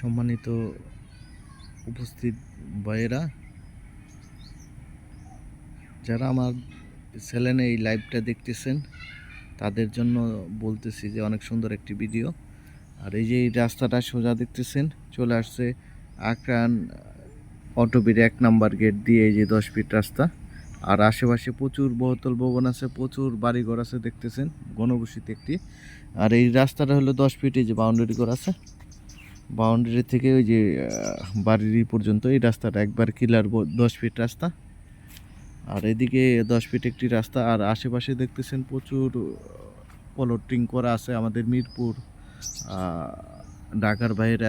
সম্মানিত উপস্থিত ভাইয়েরা, যারা আমার চ্যানেলে এই লাইভটা দেখতেছেন, তাদের জন্য বলতেছি যে অনেক সুন্দর একটি ভিডিও। আর এই যে এই রাস্তাটা সোজা দেখতেছেন, চলে আসছে আক্রান অটোবির এক নাম্বার গেট দিয়ে এই যে দশ ফিট রাস্তা। আর আশেপাশে প্রচুর বহুতল ভবন আছে, প্রচুর বাড়িঘর আছে দেখতেছেন, ঘনবসিত একটি। আর এই রাস্তাটা হলো দশ ফিট, এই যে বাউন্ডারি করা আছে। বাউন্ডারি থেকে ওই যে বাড়ির পর্যন্ত এই রাস্তাটা একবার কিলার দশ ফিট রাস্তা। আর এদিকে দশ ফিট একটি রাস্তা, আর আশেপাশে দেখতেছেন প্রচুর পলটিং করা আছে আমাদের মিরপুর ঢাকার বাইরে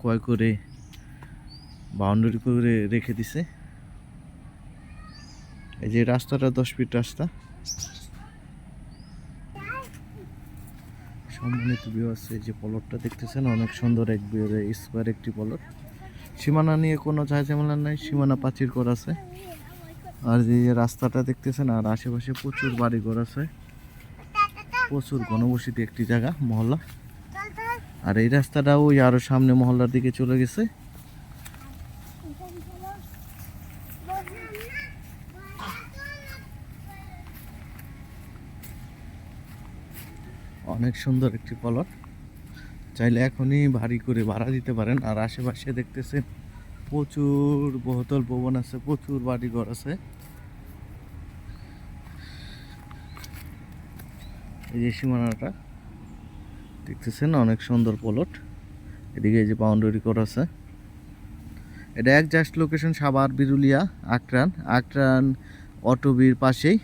ক্রয় করে, বাউন্ডারি করে রেখে দিছে। এই যে রাস্তাটা দশ ফিট রাস্তা। সম্মানিত ভিউ আছে যে পলটটা দেখতেছেন, অনেক সুন্দর এক স্কোয়ার একটি পলট সীমানা নিয়ে কোনো ঝামেলা নাই, সীমানা পাচির করা আছে। আর যে রাস্তাটা দেখতেছেন, আর আশেপাশে প্রচুর বাড়ি ঘর আছে। প্রচুর ঘনবসতি একটি জায়গা, মহল্লা। আর এই রাস্তাটা ওই আরও সামনে মহল্লার দিকে চলে গেছে। অনেক সুন্দর একটি পলট চাইলে এখনই ভারী করে ভাড়া দিতে পারেন। আর আশেপাশে দেখতেছেন প্রচুর বহুতল ভবন আছে, প্রচুর বাড়ি ঘর আছে। এই যে সীমানাটা, দেখতেছেন অনেক সুন্দর পলট। এদিকে এই যে বাউন্ডারি করা আছে। এটা এক জাস্ট লোকেশন সাভার, বিরুলিয়া, আক্রান। আক্রান অটোবির পাশেই।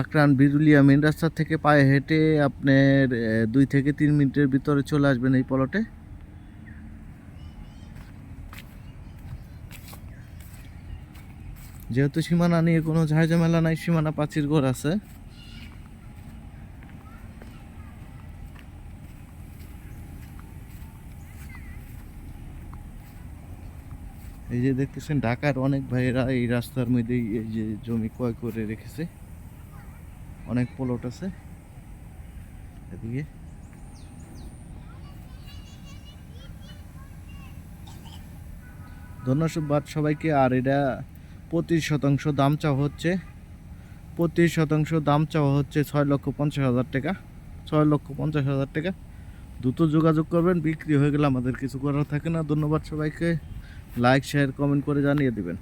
আক্রান বিরুলিয়া মেন রাস্তা থেকে পায়ে হেঁটে আপনার দুই থেকে তিন মিনিটের ভিতরে চলে আসবেন এই পলটে। যেহেতু সীমানা নিয়ে কোনো ঝামেলা নাই, সীমানা পাচির ঘর আছে। এই যে দেখতেছেন, ঢাকার অনেক ভাইয়েরা এই রাস্তার মধ্যেই এই যে জমি ক্রয় করে রেখেছে। অনেক প্লট আছে। এদিকে। ধন্যবাদ সবাইকে। আর এটা প্রতি শতাংশ দাম চাওয়া হচ্ছে। প্রতি শতাংশ দাম চাওয়া হচ্ছে ছয় লক্ষ পঞ্চাশ হাজার টাকা। ছয় লক্ষ পঞ্চাশ হাজার টাকা। দ্রুত যোগাযোগ করবেন, বিক্রি হয়ে গেলে আমাদের কিছু করার থাকে না। ধন্যবাদ সবাইকে। লাইক শেয়ার কমেন্ট করে জানিয়ে দিবেন।